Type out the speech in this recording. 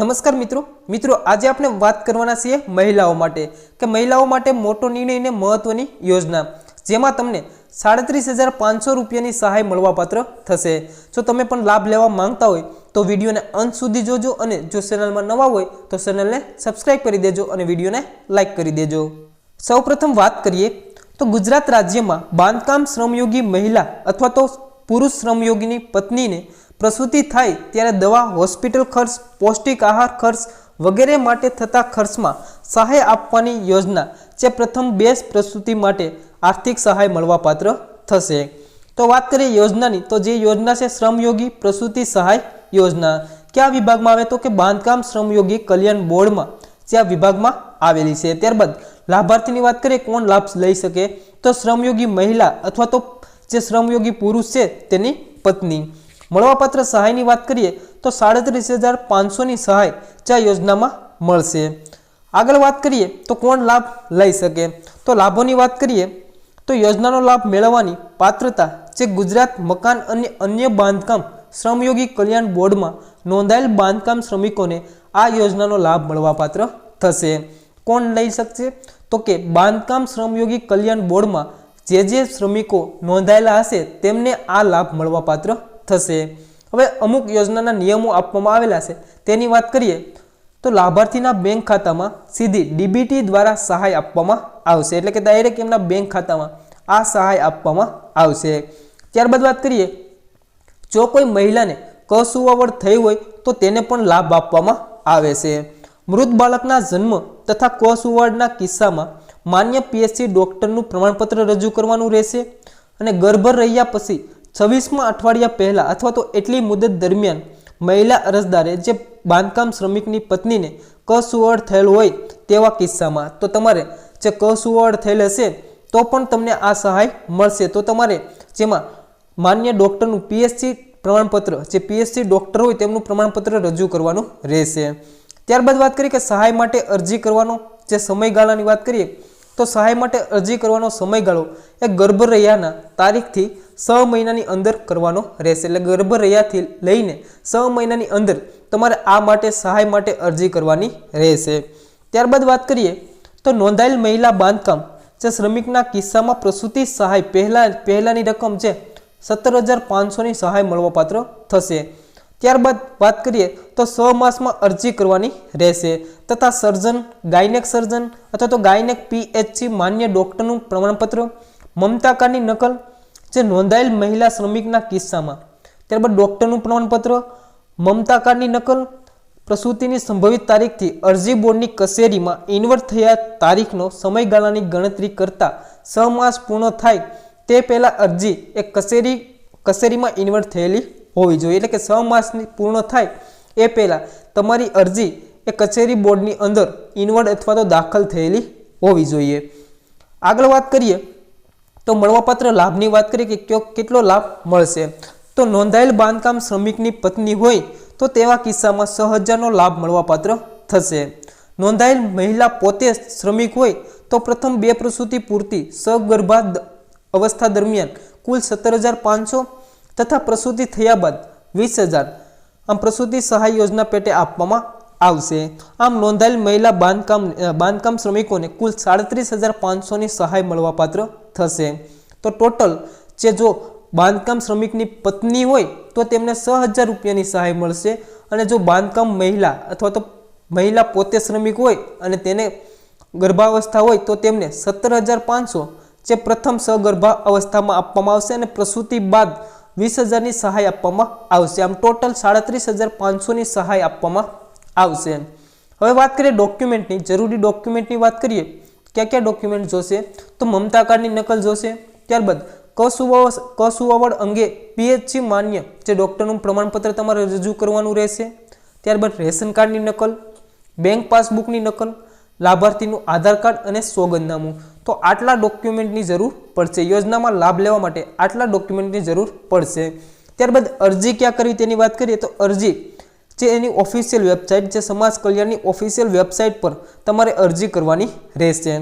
નમસ્કાર મિત્રો. મિત્રો, આજે આપણે વાત કરવાના છીએ મહિલાઓ માટે. કે મહિલાઓ માટે મોટો નિર્ણય અને મહત્વની યોજના. જેમાં તમને સાડત્રીસ હજાર પાંચસો રૂપિયાની સહાય મળવાપાત્ર થશે. જો તમે પણ લાભ લેવા માંગતા હોય, તો વિડીયોને અંત સુધી જોજો અને જો ચેનલમાં નવા હોય, તો ચેનલને સબસ્ક્રાઈબ કરી દેજો અને વિડીયોને લાઇક કરી દેજો. સૌપ્રથમ વાત કરીએ, તો ગુજરાત રાજ્યમાં બાંધકામ શ્રમયોગી મહિલા અથવા તો પુરુષ શ્રમયોગીની પત્નીને પ્રસૂતિ થાય ત્યારે દવા, હોસ્પિટલ ખર્ચ, પૌષ્ટિક આહાર ખર્ચ વગેરે માટે થતા ખર્ચમાં સહાય આપવાની યોજના જે પ્રથમ બે પ્રસૂતિ માટે આર્થિક સહાય મળવાપાત્ર થશે. તો વાત કરીએ યોજનાની. તો જે યોજના છે શ્રમયોગી પ્રસૂતિ સહાય યોજના. કયા વિભાગમાં આવે તો કે બાંધકામ શ્રમયોગી કલ્યાણ બોર્ડમાં જ્યાં વિભાગમાં આવેલી છે. ત્યારબાદ લાભાર્થીની વાત કરીએ કોણ લાભ લઈ શકે? તો શ્રમયોગી મહિલા અથવા તો જે શ્રમયોગી પુરુષ છે તેની પત્ની. મળવાપાત્ર સહાયની વાત કરીએ તો સાડત્રીસ હજાર પાંચસોની સહાય ચા યોજનામાં મળશે. આગળ વાત કરીએ તો કોણ લાભ લઈ શકે? તો લાભોની વાત કરીએ તો યોજનાનો લાભ મેળવવાની પાત્રતા જે ગુજરાત મકાન અને અન્ય બાંધકામ શ્રમયોગી કલ્યાણ બોર્ડમાં નોંધાયેલ બાંધકામ શ્રમિકોને આ યોજનાનો લાભ મળવાપાત્ર થશે. કોણ લઈ શકશે? તો કે બાંધકામ શ્રમયોગી કલ્યાણ બોર્ડમાં જે જે શ્રમિકો નોંધાયેલા હશે તેમને આ લાભ મળવાપાત્ર થશે. હવે અમુક યોજનાના નિયમો આપવામાં આવેલા છે. તેની વાત કરીએ તો લાભાર્થીના બેંક ખાતામાં સીધી ડીબીટી દ્વારા સહાય આપવામાં આવશે. એટલે કે ડાયરેક્ટ એમના બેંક ખાતામાં આ સહાય આપવામાં આવશે. ત્યારબાદ વાત કરીએ, જો કોઈ મહિલાને કસુવાવડ થઈ હોય તો તેને પણ લાભ આપવામાં આવે છે. મૃત બાળકના જન્મ તથા કસુવાડના કિસ્સામાં માન્ય પીએચસી ડૉક્ટરનું પ્રમાણપત્ર રજૂ કરવાનું રહેશે અને ગર્ભ રહ્યા પછી છવ્વીસમાં અઠવાડિયા પહેલાં અથવા તો એટલી મુદત દરમિયાન મહિલા અરજદારે જે બાંધકામ શ્રમિકની પત્નીને કસુવડ થયેલ હોય તેવા કિસ્સામાં તો તમારે જે કસુવડ થયેલ હશે તો પણ તમને આ સહાય મળશે. તો તમારે જેમાં માન્ય ડૉક્ટરનું પીએચસી પ્રમાણપત્ર, જે પીએચસી ડૉક્ટર હોય તેમનું પ્રમાણપત્ર રજૂ કરવાનું રહેશે. ત્યારબાદ વાત કરીએ કે સહાય માટે અરજી કરવાનો જે સમયગાળાની વાત કરીએ તો સહાય માટે અરજી કરવાનો સમયગાળો એ ગર્ભ રહ્યાના તારીખથી છ મહિનાની અંદર કરવાનો રહેશે. એટલે ગર્ભ રહ્યાથી લઈને છ મહિનાની અંદર તમારે આ માટે સહાય માટે અરજી કરવાની રહેશે. ત્યારબાદ વાત કરીએ તો નોંધાયેલ મહિલા બાંધકામ જે શ્રમિકના કિસ્સામાં પ્રસૂતિ સહાય પહેલાં, પહેલાંની રકમ છે, સત્તર હજાર પાંચસોની સહાય મળવાપાત્ર થશે. ત્યારબાદ વાત કરીએ તો છ માસમાં અરજી કરવાની રહેશે તથા સર્જન, ગાયનેક સર્જન અથવા તો ગાયનેક પીએચસી માન્ય ડૉક્ટરનું પ્રમાણપત્ર મમતાકાની નકલ જે નોંધાયેલ મહિલા શ્રમિકના કિસ્સામાં. ત્યારબાદ ડૉક્ટરનું પ્રમાણપત્ર મમતાકાની નકલ, પ્રસૂતિની સંભવિત તારીખથી અરજી બોર્ડની કચેરીમાં ઇન્વર્ટ થયા તારીખનો સમયગાળાની ગણતરી કરતાં છ માસ પૂર્ણ થાય તે પહેલાં અરજી એ કચેરી, કચેરીમાં ઇન્વર્ટ થયેલી હોવી જોઈએ. એટલે કે છ માસની પૂર્ણ થાય એ પહેલાં તમારી અરજી એ કચેરી બોર્ડની અંદર ઇન્વર્ટ અથવા તો દાખલ થયેલી હોવી જોઈએ. આગળ વાત કરીએ તો મળવાપાત્ર લાભની વાત કરીએ કે કયો કેટલો લાભ મળશે. તો નોંધાયેલ બાંધકામ શ્રમિકની પત્ની હોય તો તેવા કિસ્સામાં છ હજારનો લાભ મળવાપાત્ર થશે. નોંધાયેલ મહિલા પોતે શ્રમિક હોય તો પ્રથમ બે પ્રસૂતિ પૂરતી સગર્ભા અવસ્થા દરમિયાન કુલ સત્તર હજાર પાંચસો તથા પ્રસૂતિ થયા બાદ વીસ હજાર આમ પ્રસૂતિ સહાય યોજના પેટે આપવામાં આવશે. આમ નોંધાયેલ મહિલા બાંધકામ બાંધકામ શ્રમિકોને કુલ સાડત્રીસ હજાર પાંચસોની સહાય મળવાપાત્ર થશે. તો ટોટલ જે જો બાંધકામ શ્રમિકની પત્ની હોય તો તેમને છ હજાર રૂપિયાની સહાય મળશે અને જો બાંધકામ મહિલા અથવા તો મહિલા પોતે શ્રમિક હોય અને તેને ગર્ભાવસ્થા હોય તો તેમને સત્તર હજાર પાંચસો જે પ્રથમ સગર્ભા અવસ્થામાં આપવામાં આવશે અને પ્રસૂતિ બાદ વીસ હજારની સહાય આપવામાં આવશે. આમ ટોટલ સાડત્રીસ હજાર પાંચસોની સહાય આપવામાં આવશે. હવે વાત કરીએ ડોક્યુમેન્ટની જરૂરી ડોક્યુમેન્ટની વાત કરીએ, કયા કયા ડોક્યુમેન્ટ જોશે? તો મમતા કાર્ડની નકલ જોશે. ત્યારબાદ, કસુવાવ, કસુવાવડ અંગે પીએચસી માન્ય જે ડૉક્ટરનું પ્રમાણપત્ર તમારે રજૂ કરવાનું રહેશે. ત્યારબાદ રેશન કાર્ડની નકલ, બેંક પાસબુકની નકલ, લાભાર્થીનું આધાર કાર્ડ અને સોગંદનામું. તો આટલા ડોક્યુમેન્ટની જરૂર પડશે. યોજનામાં લાભ લેવા માટે આટલા ડોક્યુમેન્ટની જરૂર પડશે. ત્યારબાદ અરજી ક્યાં કરવી તેની વાત કરીએ તો અરજી જે એની ઓફિશિયલ વેબસાઇટ જે સમાજ કલ્યાણની ઓફિશિયલ વેબસાઇટ પર તમારે અરજી કરવાની રહેશે.